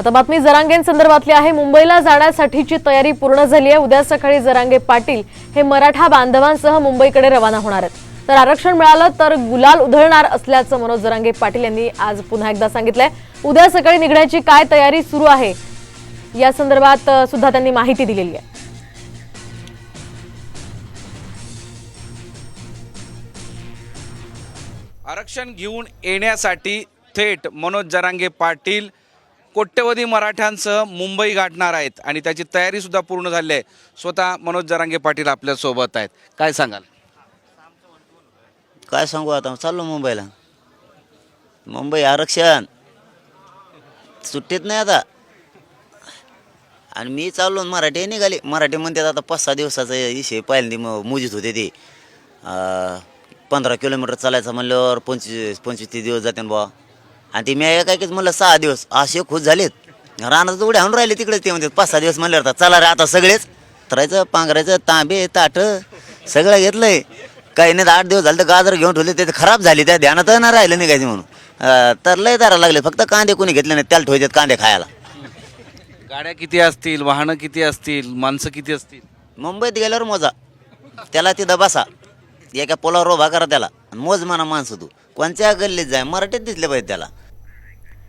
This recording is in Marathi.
आता बातमी जरांगेंसंदर्भातली आहे. मुंबईला जाण्यासाठीची तयारी पूर्ण झाली आहे. उद्या सकाळी जरांगे पाटील हे मराठा बांधवांसह मुंबईकडे रवाना होणार आहेत. तर आरक्षण मिळालं तर गुलाल उधळणार असल्याचं मनोज जरांगे पाटील यांनी आज पुन्हा एकदा सांगितलंय. उद्या सकाळी निघण्याची काय तयारी सुरू आहे या संदर्भात सुद्धा त्यांनी माहिती दिलेली आहे. आरक्षण घेऊन येण्यासाठी थेट मनोज जरांगे पाटील कोट्यवधी मराठ्यांसह मुंबई गाठणार आहेत आणि त्याची तयारीसुद्धा पूर्ण झाली आहे. स्वतः मनोज जरांगे पाटील आपल्यासोबत आहेत. काय सांगाल? काय सांगू आता? चाललो मुंबईला. मुंबई आरक्षण. सुट्टीत नाही आता. आणि मी चाललो आणि मराठी निघाली. मराठी म्हणतात आता पाच सहा दिवसाचा विषय पहिल्यांदा मग मोजीत होते ते. पंधरा किलोमीटर चालायचं म्हणल्यावर पंचवीस पंचवीस ते दिवस जाते बुवा. आणि ते मी एकाकीच म्हणलं सहा दिवस. असे खुश झालेत. रानात उड्या आणून राहिले तिकडेच ते म्हणतात पाच सहा दिवस म्हणल्यावर आता चला रे आता सगळेच. करायचं पांघरायचं तांबे ताट सगळं घेतलंय. काही नाही तर आठ दिवस झाले तर गाजर घेऊन ठेवले ते तर खराब झाली त्या ध्यानात नाही राहिलं निघायचं म्हणून. अं, तर लय दारा लागले फक्त कांदे कोणी घेतले नाही त्याला ठेवायचे कांदे खायला. गाड्या किती असतील वाहनं किती असतील माणसं किती असतील? मुंबईत गेल्यावर मोजा. त्याला तिथं बसा. एका पोलावर उभा करा त्याला. आणि मोज म्हणा माणसं तू. कोणत्या गल्लीत जाय? मराठीत दिसले पाहिजे त्याला.